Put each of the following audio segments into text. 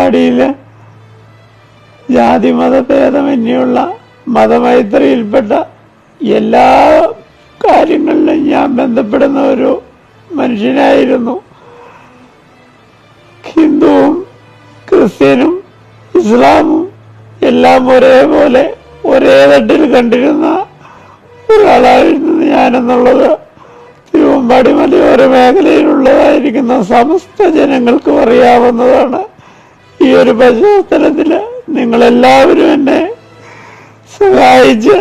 തിരുവമ്പാടിയിൽ ജാതി മതഭേദമന്യുള്ള മതമൈത്രിയിൽപ്പെട്ട എല്ലാ കാര്യങ്ങളിലും ഞാൻ ബന്ധപ്പെടുന്ന ഒരു മനുഷ്യനായിരുന്നു. ഹിന്ദുവും ക്രിസ്ത്യനും ഇസ്ലാമും എല്ലാം ഒരേപോലെ ഒരേ തട്ടിൽ കണ്ടിരുന്ന ഒരാളായിരുന്നു ഞാനെന്നുള്ളത് തിരുവമ്പാടി മലയോര മേഖലയിലുള്ളതായിരിക്കുന്ന സമസ്ത ജനങ്ങൾക്കും അറിയാവുന്നതാണ്. ഈ ഒരു പശ്ചാത്തലത്തിൽ നിങ്ങളെല്ലാവരും എന്നെ സഹായിച്ച്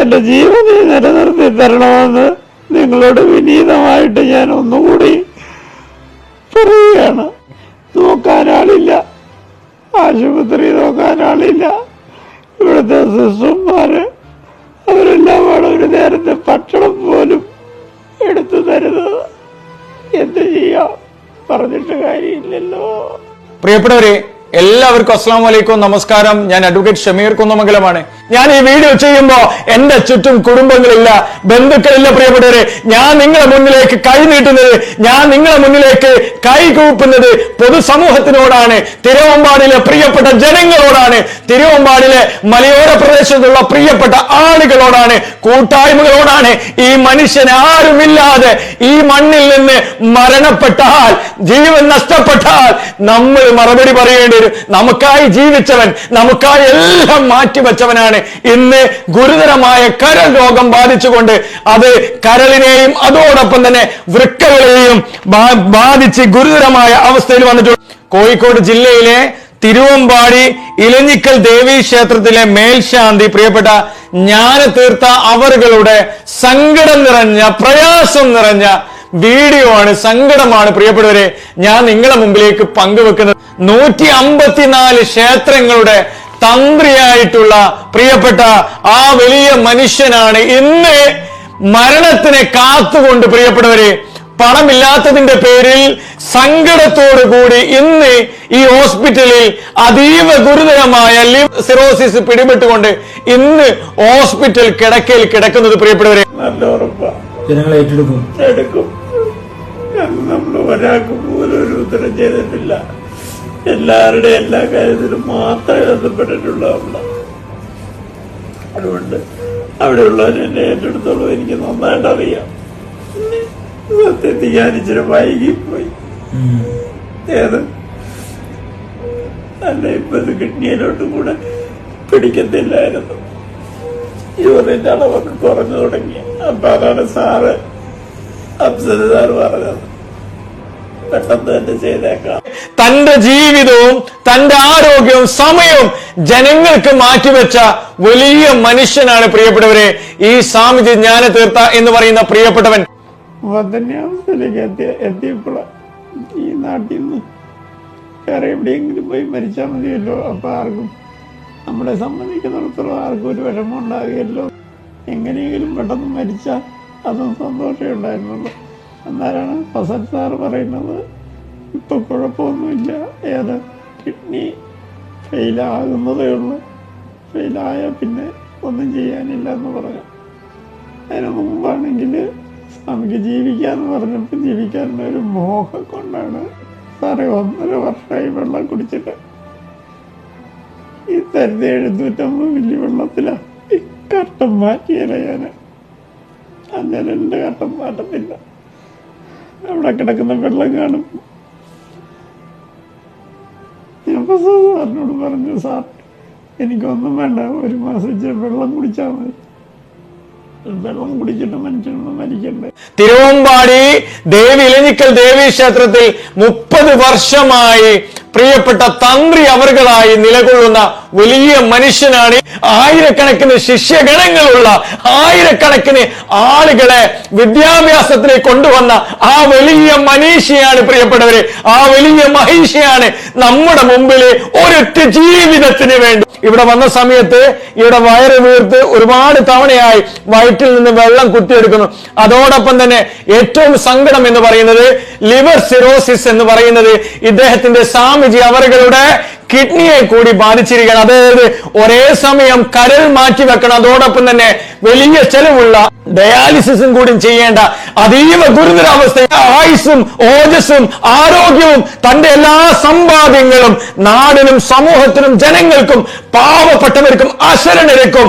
എന്റെ ജീവനെ നിലനിർത്തി തരണമെന്ന് നിങ്ങളോട് വിനീതമായിട്ട് ഞാൻ ഒന്നുകൂടി പറയുകയാണ്. നോക്കാനാളില്ല ആശുപത്രി നോക്കാനാളില്ല ഇവിടുത്തെ സിസ്റ്റർമാര് അവരെല്ലാം ആണ് ഒരു നേരത്തെ ഭക്ഷണം പോലും എടുത്തു തരുന്നത്. എന്ത് ചെയ്യാം? പറഞ്ഞിട്ട് കാര്യമില്ലല്ലോ. പ്രിയപ്പെട്ടവരെ എല്ലാവർക്കും അസ്സാം വലൈക്കും നമസ്കാരം. ഞാൻ അഡ്വക്കേറ്റ് ഷമീർ കുന്നമംഗലമാണ്. ഞാൻ ഈ വീഡിയോ ചെയ്യുമ്പോൾ എന്റെ ചുറ്റും കുടുംബങ്ങളില്ല ബന്ധുക്കളില്ല പ്രിയപ്പെട്ടവരെ. ഞാൻ നിങ്ങളെ മുന്നിലേക്ക് കൈ നീട്ടുന്നത് ഞാൻ നിങ്ങളെ മുന്നിലേക്ക് കൈ കൂപ്പുന്നത് പൊതുസമൂഹത്തിനോടാണ് തിരുവമ്പാടിലെ പ്രിയപ്പെട്ട ജനങ്ങളോടാണ് തിരുവമ്പാടിലെ മലയോര പ്രദേശത്തുള്ള പ്രിയപ്പെട്ട ആളുകളോടാണ് കൂട്ടായ്മകളോടാണ് ഈ മനുഷ്യൻ ആരുമില്ലാതെ ഈ മണ്ണിൽ നിന്ന് മരണപ്പെട്ടാൽ ജീവൻ നഷ്ടപ്പെട്ടാൽ നമ്മൾ മറുപടി പറയേണ്ടി വരും. നമുക്കായി ജീവിച്ചവൻ നമുക്കായി എല്ലാം മാറ്റിവെച്ചവനാണ് ഇന്ന് ഗുരുതരമായ കരൾ രോഗം ബാധിച്ചുകൊണ്ട് അത് കരളിനെയും അതോടൊപ്പം തന്നെ വൃക്കകളെയും ബാധിച്ച് ഗുരുതരമായ അവസ്ഥയിൽ വന്നിട്ടുണ്ട്. കോഴിക്കോട് ജില്ലയിലെ തിരുവമ്പാടി ഇലഞ്ഞിക്കൽ ദേവീ ക്ഷേത്രത്തിലെ മേൽശാന്തി പ്രിയപ്പെട്ട ജ്ഞാനതീർത്ഥ അവറുകളുടെ സങ്കടം നിറഞ്ഞ പ്രയാസം നിറഞ്ഞ വീഡിയോ ആണ് സങ്കടമാണ് പ്രിയപ്പെട്ടവരെ. ഞാൻ നിങ്ങളെ മുമ്പിലേക്ക് പങ്കുവെക്കുന്നത്. നൂറ്റി അമ്പത്തിനാല് ക്ഷേത്രങ്ങളുടെ തന്ത്രിയായിട്ടുള്ള പ്രിയപ്പെട്ട ആ വലിയ മനുഷ്യനാണ് ഇന്ന് മരണത്തിനെ കാത്തുകൊണ്ട് പ്രിയപ്പെട്ടവരെ പണമില്ലാത്തതിന്റെ പേരിൽ സങ്കടത്തോടു കൂടി ഇന്ന് ഈ ഹോസ്പിറ്റലിൽ അതീവ ഗുരുതരമായ ലിവ് സിറോസിസ് പിടിപെട്ടുകൊണ്ട് ഇന്ന് ഹോസ്പിറ്റൽ കിടക്കയിൽ കിടക്കുന്നത് പ്രിയപ്പെട്ടവരെ. ജനങ്ങൾ ഏറ്റെടുക്കും. എടുക്കും. നമ്മൾ ഒരാൾക്ക് പോലും ഒരു ഉത്തരം ചെയ്തിട്ടില്ല. എല്ലാവരുടെ എല്ലാ കാര്യത്തിലും മാത്രമേ ബന്ധപ്പെട്ടിട്ടുള്ളതാണ് അതുകൊണ്ട് അവിടെയുള്ളവർ എന്നെ ഏറ്റെടുത്തോളൂ. എനിക്ക് നന്നായിട്ട് അറിയാം. സത്യത്തിൽ ഞാൻ ഇച്ചിരി വൈകിപ്പോയി. ഏത്? അല്ല ഇപ്പൊ ഇത് കിഡ്നിയിലോട്ടും കൂടെ പിടിക്കത്തില്ലായിരുന്നു. യൂറിന്റെ അളവൊക്കെ കുറഞ്ഞു തുടങ്ങി. അപ്പൊ അതാണ് സാറ് അബ്സൽ സാറ് പറഞ്ഞത്. പെട്ടെന്ന് തന്നെ ചെയ്തേക്കാം. തന്റെ ജീവിതവും തന്റെ ആരോഗ്യവും സമയവും ജനങ്ങൾക്ക് മാറ്റിവെച്ച വലിയ മനുഷ്യനാണ് പ്രിയപ്പെട്ടവരെ ഈ സാമിജി സ്വാമിജി ജ്ഞാനതീർത്ഥ എന്ന് പറയുന്ന പ്രിയപ്പെട്ടവൻ. വധന്യാവസ്ഥയിലേക്ക് എത്തിയ എത്തിയപ്പോൾ ഈ നാട്ടിൽ നിന്ന് വേറെ എവിടെയെങ്കിലും പോയി മരിച്ചാൽ മതിയല്ലോ. അപ്പൊ ആർക്കും നമ്മളെ സംബന്ധിക്കുന്നിടത്തോളം ആർക്കും ഒരു വിഷമം ഉണ്ടാകുകയല്ലോ. എങ്ങനെയെങ്കിലും പെട്ടെന്ന് മരിച്ചാൽ അതും സന്തോഷമേ ഉണ്ടായിരുന്നുള്ളൂ. എന്നാലാണ് ഫസൽ സാർ പറയുന്നത്. ഇപ്പൊ കുഴപ്പമൊന്നുമില്ല. ഏത് കിഡ്നി ഫെയിലാകുന്നതേ ഉള്ളൂ. ഫെയിലായ പിന്നെ ഒന്നും ചെയ്യാനില്ല എന്ന് പറഞ്ഞു. അതിന് മുമ്പാണെങ്കിൽ നമുക്ക് ജീവിക്കാമെന്ന് പറഞ്ഞപ്പോൾ ജീവിക്കാനുള്ള ഒരു മോഹം കൊണ്ടാണ് സാറേ ഒന്നര വർഷമായി വെള്ളം കുടിച്ചിട്ട്. ഈ തരുതി എഴുന്നൂറ്റമ്പത് മില്ലി വെള്ളത്തിലാണ് ഈ കട്ടം മാറ്റിയല്ല ഞാൻ അങ്ങനെ എന്റെ കട്ടം മാറ്റത്തില്ല അവിടെ കിടക്കുന്ന വെള്ളം കാണും. സാറിനോട് പറഞ്ഞു സാർ എനിക്കൊന്നും വേണ്ട ഒരു മാസം വെള്ളം കുടിച്ചാൽ മതി. വെള്ളം കുടിച്ചിട്ട് മനുഷ്യനൊന്നും മരിക്കണ്ടേ. തിരുവമ്പാടി ദേവി ഇലഞ്ഞിക്കൽ ദേവി ക്ഷേത്രത്തിൽ മുപ്പത് വർഷമായി പ്രിയപ്പെട്ട തന്ത്രി അവർകളായി നിലകൊള്ളുന്ന വലിയ മനുഷ്യനാണ് ആയിരക്കണക്കിന് ശിഷ്യഗണങ്ങളുള്ള ആയിരക്കണക്കിന് ആളുകളെ വിദ്യാഭ്യാസത്തിലേക്ക് കൊണ്ടുവന്ന ആ വലിയ മനീഷിയാണ് പ്രിയപ്പെട്ടവര് ആ വലിയ മഹിഷിയാണ് നമ്മുടെ മുമ്പിൽ ഒരൊറ്റ ജീവിതത്തിന് വേണ്ടി ഇവിടെ വന്ന സമയത്ത് ഇവിടെ വയറ് വീർത്ത് ഒരുപാട് തവണയായി വയറ്റിൽ നിന്ന് വെള്ളം കുത്തിയെടുക്കുന്നു. അതോടൊപ്പം തന്നെ ഏറ്റവും സങ്കടം എന്ന് പറയുന്നത് ലിവർ സിറോസിസ് എന്ന് പറയുന്നത് ഇദ്ദേഹത്തിന്റെ സ്വാമിജി അവരുടെ കിഡ്നിയെ കൂടി ബാധിച്ചിരിക്കണം അതായത് ഒരേ സമയം കരൾ മാറ്റി വെക്കണം അതോടൊപ്പം തന്നെ വലിയ ചെലവുള്ള ഡയാലിസിസും കൂടി ചെയ്യേണ്ട അതീവ ഗുരുതരാവസ്ഥ ആയുസ്സും ഓജസ്സും ആരോഗ്യവും തന്റെ എല്ലാ സമ്പാദ്യങ്ങളും നാടിനും സമൂഹത്തിനും ജനങ്ങൾക്കും പാവപ്പെട്ടവർക്കും അശരണർക്കും